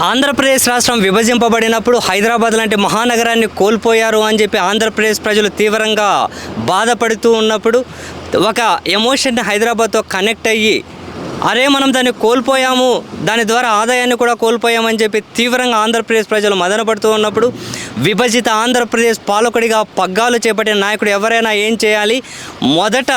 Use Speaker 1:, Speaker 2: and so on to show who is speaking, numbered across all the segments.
Speaker 1: ఆంధ్రప్రదేశ్ రాష్ట్రం విభజింపబడినప్పుడు హైదరాబాద్ లాంటి మహానగరాన్ని కోల్పోయారు అని చెప్పి ఆంధ్రప్రదేశ్ ప్రజలు తీవ్రంగా బాధపడుతూ ఉన్నప్పుడు ఒక ఎమోషన్ హైదరాబాద్తో కనెక్ట్ అయ్యి అరే మనం దాన్ని కోల్పోయాము. దాని ద్వారా ఆదాయాన్ని కూడా కోల్పోయామని చెప్పి తీవ్రంగా ఆంధ్రప్రదేశ్ ప్రజలు మదనపడుతూ ఉన్నప్పుడు విభజిత ఆంధ్రప్రదేశ్ పాలకుడిగా పగ్గాలు చేపట్టిన నాయకుడు ఎవరైనా ఏం చేయాలి? మొదట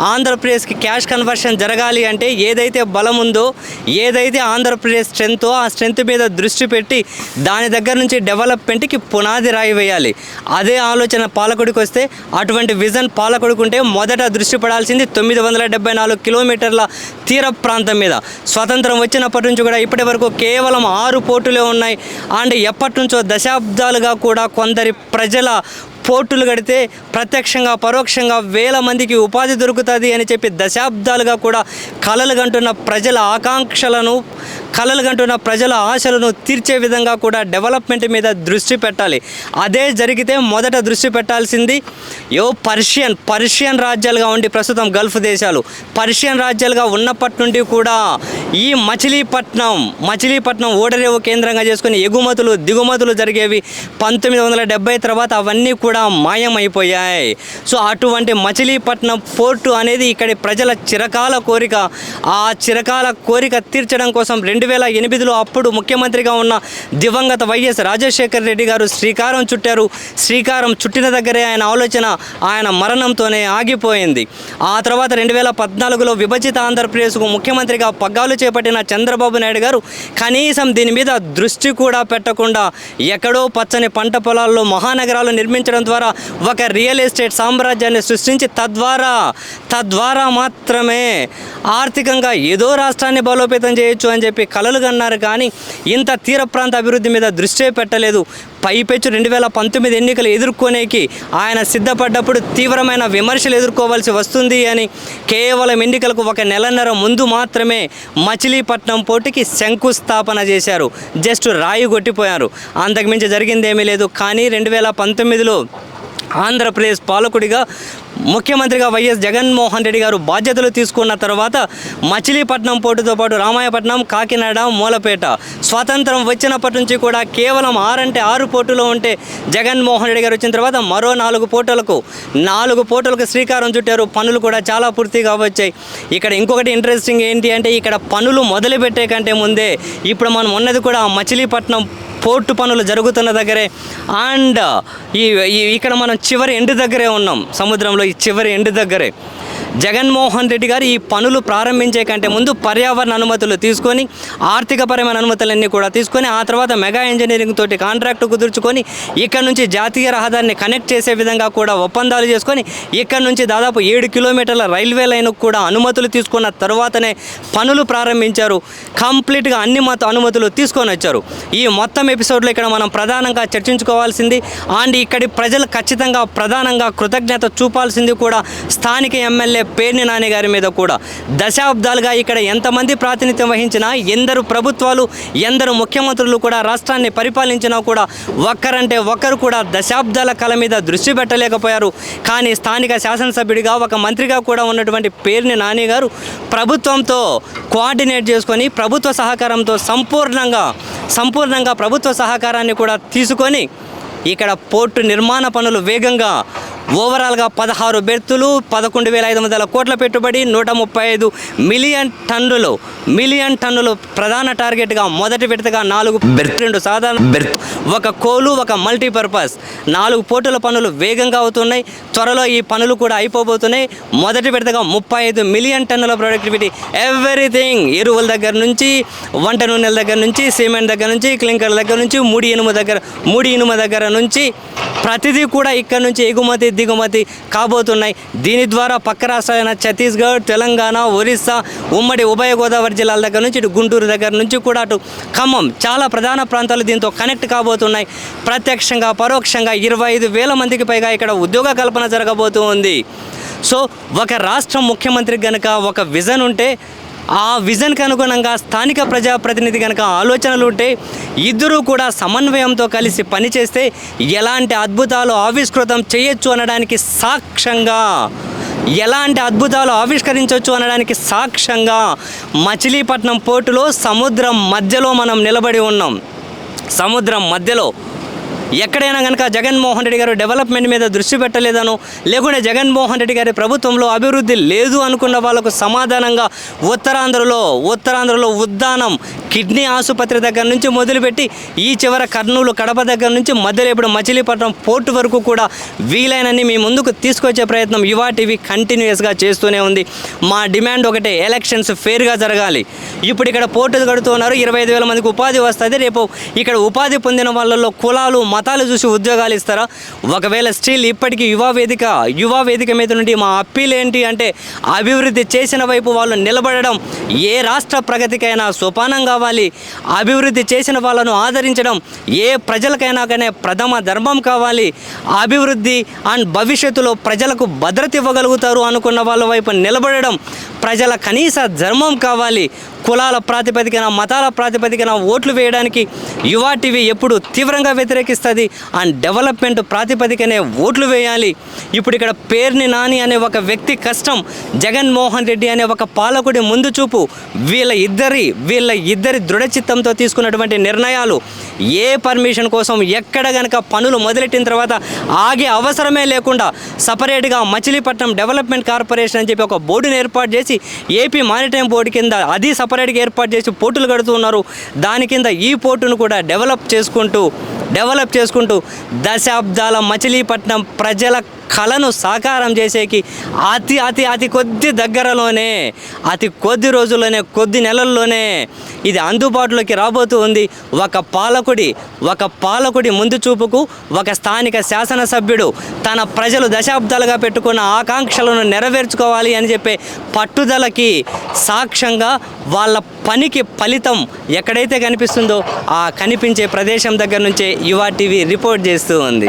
Speaker 1: ఆంధ్రప్రదేశ్కి క్యాష్ కన్వర్షన్ జరగాలి అంటే ఏదైతే బలం ఉందో ఏదైతే ఆంధ్రప్రదేశ్ స్ట్రెంతో ఆ స్ట్రెంత్ మీద దృష్టి పెట్టి దాని దగ్గర నుంచి డెవలప్మెంట్కి పునాది రాయి వేయాలి. అదే ఆలోచన పాలకుడికి వస్తే అటువంటి విజన్ పాలకుడికి ఉంటే మొదట దృష్టి పడాల్సింది తొమ్మిది వందల డెబ్బై నాలుగు కిలోమీటర్ల తీర ప్రాంతం మీద. స్వతంత్రం వచ్చినప్పటి నుంచి కూడా ఇప్పటి వరకు కేవలం ఆరు పోర్టులే ఉన్నాయి. అండ్ ఎప్పటి నుంచో దశాబ్దాలుగా కూడా కొందరి ప్రజల పోర్టులు కడితే ప్రత్యక్షంగా పరోక్షంగా వేల మందికి ఉపాధి దొరుకుతుంది అని చెప్పి దశాబ్దాలుగా కూడా కలలు కంటున్న ప్రజల ఆకాంక్షలను కలలు కంటున్న ప్రజల ఆశలను తీర్చే విధంగా కూడా డెవలప్మెంట్ మీద దృష్టి పెట్టాలి. అదే జరిగితే మొదట దృష్టి పెట్టాల్సింది యో పర్షియన్ పర్షియన్ రాజ్యాలుగా ఉండి ప్రస్తుతం గల్ఫ్ దేశాలు. పర్షియన్ రాజ్యాలుగా ఉన్నప్పటి నుండి కూడా ఈ మచిలీపట్నం మచిలీపట్నం ఓడరేవు కేంద్రంగా చేసుకుని ఎగుమతులు దిగుమతులు జరిగేవి పంతొమ్మిది వందల డెబ్బై తర్వాత అవన్నీ కూడా మాయమైపోయాయి. సో అటువంటి మచిలీపట్నం పోర్టు అనేది ఇక్కడి ప్రజల చిరకాల కోరిక. ఆ చిరకాల కోరిక తీర్చడం కోసం రెండు రెండు వేల ఎనిమిదిలో అప్పుడు ముఖ్యమంత్రిగా ఉన్న దివంగత వైఎస్ రాజశేఖర్ రెడ్డి గారు శ్రీకారం చుట్టారు. శ్రీకారం చుట్టిన దగ్గరే ఆయన ఆలోచన ఆయన మరణంతోనే ఆగిపోయింది. ఆ తర్వాత రెండు వేల పద్నాలుగులో విభజిత ఆంధ్రప్రదేశ్కు ముఖ్యమంత్రిగా పగ్గాలు చేపట్టిన చంద్రబాబు నాయుడు గారు కనీసం దీని మీద దృష్టి కూడా పెట్టకుండా ఎక్కడో పచ్చని పంట పొలాల్లో మహానగరాలు నిర్మించడం ద్వారా ఒక రియల్ ఎస్టేట్ సామ్రాజ్యాన్ని సృష్టించి తద్వారా తద్వారా మాత్రమే ఆర్థికంగా ఏదో రాష్ట్రాన్ని బలోపేతం చేయొచ్చు అని చెప్పి కలలు కన్నారు కానీ ఇంత తీర ప్రాంత అభివృద్ధి మీద దృష్టి పెట్టలేదు. పైపెచ్చు రెండు వేల పంతొమ్మిది ఎన్నికలు ఎదుర్కొనేకి ఆయన సిద్ధపడ్డప్పుడు తీవ్రమైన విమర్శలు ఎదుర్కోవాల్సి వస్తుంది అని కేవలం ఎన్నికలకు ఒక నెలన్నర ముందు మాత్రమే మచిలీపట్నం పోటీకి శంకుస్థాపన చేశారు. జస్ట్ రాయి కొట్టిపోయారు. అంతకుమించి జరిగిందేమీ లేదు. కానీ రెండు వేల పంతొమ్మిదిలో ఆంధ్రప్రదేశ్ పాలకుడిగా ముఖ్యమంత్రిగా వైఎస్ జగన్మోహన్ రెడ్డి గారు బాధ్యతలు తీసుకున్న తర్వాత మచిలీపట్నం పోర్టుతో పాటు రామాయపట్నం కాకినాడ మూలపేట. స్వాతంత్రం వచ్చినప్పటి నుంచి కూడా కేవలం ఆరంటే ఆరు పోర్టులో ఉంటే జగన్మోహన్ రెడ్డి గారు వచ్చిన తర్వాత మరో నాలుగు పోర్టులకు నాలుగు పోర్టులకు శ్రీకారం చుట్టారు. పనులు కూడా చాలా పూర్తిగా వచ్చాయి. ఇక్కడ ఇంకొకటి ఇంట్రెస్టింగ్ ఏంటి అంటే ఇక్కడ పనులు మొదలుపెట్టే కంటే ముందే ఇప్పుడు మనం ఉన్నది కూడా మచిలీపట్నం పోర్టు పనులు జరుగుతున్న దగ్గరే అండ్ ఈ ఇక్కడ మనం చివరి ఎండు దగ్గరే ఉన్నాం. సముద్రంలో ఈ చివరి ఎండు దగ్గరే. జగన్మోహన్ రెడ్డి గారు ఈ పనులు ప్రారంభించే కంటే ముందు పర్యావరణ అనుమతులు తీసుకొని ఆర్థికపరమైన అనుమతులన్నీ కూడా తీసుకొని ఆ తర్వాత మెగా ఇంజనీరింగ్ తోటి కాంట్రాక్టు కుదుర్చుకొని ఇక్కడ నుంచి జాతీయ రహదారిని కనెక్ట్ చేసే విధంగా కూడా ఒప్పందాలు చేసుకొని ఇక్కడ నుంచి దాదాపు ఏడు కిలోమీటర్ల రైల్వే లైన్కు కూడా అనుమతులు తీసుకున్న తర్వాతనే పనులు ప్రారంభించారు. కంప్లీట్గా అన్ని మత అనుమతులు తీసుకొని వచ్చారు. ఈ మొత్తం ఎపిసోడ్లో ఇక్కడ మనం ప్రధానంగా చర్చించుకోవాల్సింది అండ్ ఇక్కడి ప్రజలు ఖచ్చితంగా ప్రధానంగా కృతజ్ఞత చూపాల్సింది కూడా స్థానిక ఎమ్మెల్యే పేర్ని నాని గారి మీద కూడా. దశాబ్దాలుగా ఇక్కడ ఎంతమంది ప్రాతినిధ్యం వహించినా ఎందరు ప్రభుత్వాలు ఎందరు ముఖ్యమంత్రులు కూడా రాష్ట్రాన్ని పరిపాలించినా కూడా ఒక్కరంటే ఒక్కరు కూడా దశాబ్దాల కళ మీద దృష్టి పెట్టలేకపోయారు. కానీ స్థానిక శాసనసభ్యుడిగా ఒక మంత్రిగా కూడా ఉన్నటువంటి పేర్ని నాని గారు ప్రభుత్వంతో కోఆర్డినేట్ చేసుకొని ప్రభుత్వ సహకారంతో సంపూర్ణంగా సంపూర్ణంగా ప్రభుత్వ సహకారాన్ని కూడా తీసుకొని ఇక్కడ పోర్టు నిర్మాణ పనులు వేగంగా ఓవరాల్గా పదహారు బెర్తులు పదకొండు వేల ఐదు వందల కోట్ల పెట్టుబడి నూట ముప్పై ఐదు మిలియన్ టన్నులు మిలియన్ టన్నులు ప్రధాన టార్గెట్గా మొదటి విడతగా నాలుగు బెర్త్ రెండు సాధారణ బెర్త్ ఒక కోలు ఒక మల్టీపర్పస్. నాలుగు పోర్టుల పనులు వేగంగా అవుతున్నాయి. త్వరలో ఈ పనులు కూడా అయిపోబోతున్నాయి. మొదటి విడతగా ముప్పై ఐదు మిలియన్ టన్నుల ప్రొడక్టివిటీ. ఎవ్రీథింగ్ ఎరువుల దగ్గర నుంచి వంట నూనెల దగ్గర నుంచి సిమెంట్ దగ్గర నుంచి క్లింకర్ దగ్గర నుంచి ముడి ఇనుము దగ్గర ముడి ఇనుము దగ్గర నుంచి ప్రతిదీ కూడా ఇక్కడ నుంచి ఎగుమతి దిగుమతి కాబోతున్నాయి. దీని ద్వారా పక్క రాష్ట్రాలైన ఛత్తీస్గఢ్ తెలంగాణ ఒరిస్సా ఉమ్మడి ఉభయ గోదావరి జిల్లాల దగ్గర నుంచి ఇటు గుంటూరు దగ్గర నుంచి కూడా అటు ఖమ్మం చాలా ప్రధాన ప్రాంతాలు దీంతో కనెక్ట్ కాబోతున్నాయి. ప్రత్యక్షంగా పరోక్షంగా ఇరవై ఐదు వేల మందికి పైగా ఇక్కడ ఉద్యోగ కల్పన జరగబోతూ ఉంది. సో ఒక రాష్ట్ర ముఖ్యమంత్రి గనక ఒక విజన్ ఉంటే ఆ విజన్కి అనుగుణంగా స్థానిక ప్రజాప్రతినిధి కనుక ఆలోచనలు ఉంటే ఇద్దరూ కూడా సమన్వయంతో కలిసి పనిచేస్తే ఎలాంటి అద్భుతాలు ఆవిష్కృతం చేయొచ్చు అనడానికి సాక్ష్యంగా ఎలాంటి అద్భుతాలు ఆవిష్కరించవచ్చు అనడానికి సాక్ష్యంగా మచిలీపట్నం పోర్టులో సముద్రం మధ్యలో మనం నిలబడి ఉన్నాం. సముద్రం మధ్యలో ఎక్కడైనా కనుక జగన్మోహన్ రెడ్డి గారు డెవలప్మెంట్ మీద దృష్టి పెట్టలేదనో లేకుంటే జగన్మోహన్ రెడ్డి గారి ప్రభుత్వంలో అభివృద్ధి లేదు అనుకున్న వాళ్ళకు సమాధానంగా ఉత్తరాంధ్రలో ఉత్తరాంధ్రలో ఉద్దానం కిడ్నీ ఆసుపత్రి దగ్గర నుంచి మొదలుపెట్టి ఈ చివర కర్నూలు కడప దగ్గర నుంచి మధ్యలో ఇప్పుడు మచిలీపట్నం పోర్టు వరకు కూడా వీలైనన్ని మీ ముందుకు తీసుకొచ్చే ప్రయత్నం యువా టీవీ కంటిన్యూస్గా చేస్తూనే ఉంది. మా డిమాండ్ ఒకటే ఎలక్షన్స్ ఫేర్గా జరగాలి. ఇప్పుడు ఇక్కడ పోర్టు కడుతున్నారు ఇరవై ఐదు వేల మందికి ఉపాధి వస్తుంది. రేపు ఇక్కడ ఉపాధి పొందిన వాళ్ళలో కులాలు మతాలు చూసి ఉద్యోగాలు ఇస్తారా? ఒకవేళ స్టిల్ ఇప్పటికీ యువ వేదిక యువ వేదిక మీద నుండి మా అప్పీల్ ఏంటి అంటే అభివృద్ధి చేసిన వైపు వాళ్ళు నిలబడడం ఏ రాష్ట్ర ప్రగతికైనా సోపానం కావాలి. అభివృద్ధి చేసిన వాళ్ళను ఆదరించడం ఏ ప్రజలకైనా కానీ ప్రథమ ధర్మం కావాలి. అభివృద్ధి అండ్ భవిష్యత్తులో ప్రజలకు భద్రత ఇవ్వగలుగుతారు అనుకున్న వాళ్ళ వైపు నిలబడడం ప్రజల కనీస ధర్మం కావాలి. కులాల ప్రాతిపదికన మతాల ప్రాతిపదికన ఓట్లు వేయడానికి యువా టీవీ ఎప్పుడు తీవ్రంగా వ్యతిరేకిస్తుంది. అండ్ డెవలప్మెంట్ ప్రాతిపదికనే ఓట్లు వేయాలి. ఇప్పుడు ఇక్కడ పేర్ని నాని అనే ఒక వ్యక్తి కష్టం. జగన్మోహన్ రెడ్డి అనే ఒక పాలకుడి ముందు చూపు వీళ్ళ ఇద్దరి వీళ్ళ ఇద్దరి దృఢచిత్తంతో తీసుకున్నటువంటి నిర్ణయాలు. ఏ పర్మిషన్ కోసం ఎక్కడ గనక పనులు మొదలెట్టిన తర్వాత ఆగే అవసరమే లేకుండా సపరేట్గా మచిలీపట్నం డెవలప్మెంట్ కార్పొరేషన్ అని చెప్పి ఒక బోర్డుని ఏర్పాటు చేసి ఏపీ మారిటైమ్ బోర్డు కింద అది సపరేట్గా ఏర్పాటు చేసి పోర్టులు కడుతూ ఉన్నారు. దాని కింద ఈ పోర్టును కూడా డెవలప్ చేసుకుంటూ డెవలప్ చేసుకుంటూ దశాబ్దాల మచిలీపట్నం ప్రజల కళను సాకారం చేసేకి అతి అతి అతి కొద్ది దగ్గరలోనే అతి కొద్ది రోజుల్లోనే కొద్ది నెలల్లోనే ఇది అందుబాటులోకి రాబోతూ ఉంది. ఒక పాలకుడి ఒక పాలకుడి ముందు చూపుకు ఒక స్థానిక శాసనసభ్యుడు తన ప్రజలు దశాబ్దాలుగా పెట్టుకున్న ఆకాంక్షలను నెరవేర్చుకోవాలి అని చెప్పే పట్టుదలకి సాక్ష్యంగా వాళ్ళ పనికి ఫలితం ఎక్కడైతే కనిపిస్తుందో ఆ కనిపించే ప్రదేశం దగ్గర నుంచే యువ టీవీ రిపోర్ట్ చేస్తూ ఉంది.